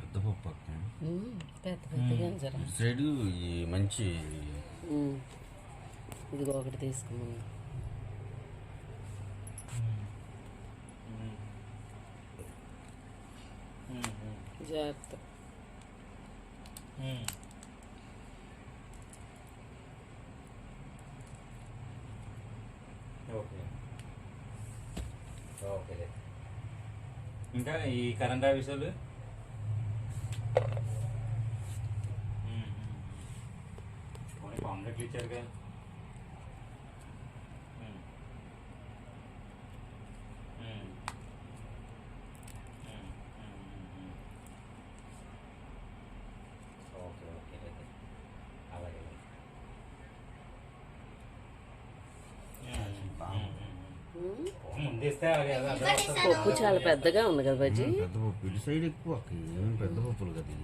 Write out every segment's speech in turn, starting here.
పెద్ద పప్పు పెద్ద పెద్దగా సైడ్ ఈ మంచి. ఇదిగో ఒకటి తీసుకున్నాను. జాగ్రత్త. ఓకే. ఓకే ఇంకా ఈ కరెంట్ ఆఫీసులు పోనీ కాంట్రాక్ట్లు ఇచ్చారుగా ఉమ్. పప్పు చాలా పెద్దగా ఉంది కదా బజ్జి? పెద్ద పప్పు? ఇటు సైడ్ ఎక్కువ అక్క. ఏం పెద్ద పప్పులు కదా.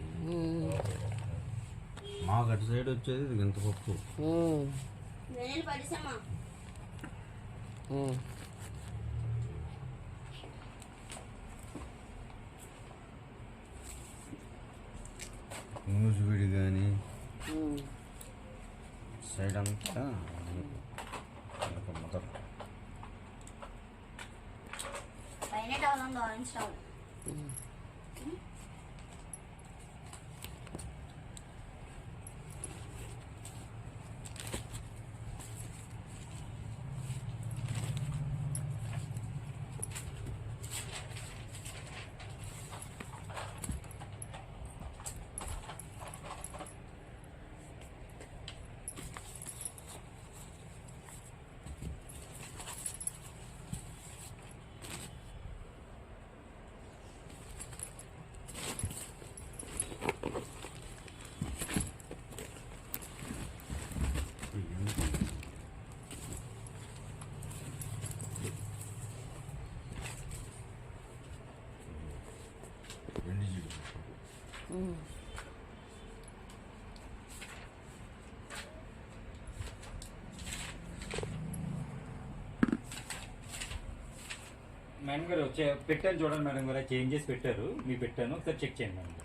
మాకు అటు సైడ్ వచ్చేది ఇది ఇంత పప్పు. ఉమ్. నేను పడిసమ్మా ఉమ్. మూజు విడి కానీ. సైడ్ అంతా పైన టవల్ ఉంది ఆరెంజ్ టవల్ మేడం గారు వచ్చే పెట్టాను చూడండి మేడం గారు చేంజ్ చేసి పెట్టారు. మీ పెట్టాను. ఒకసారి చెక్ చేయండి మేడం గారు.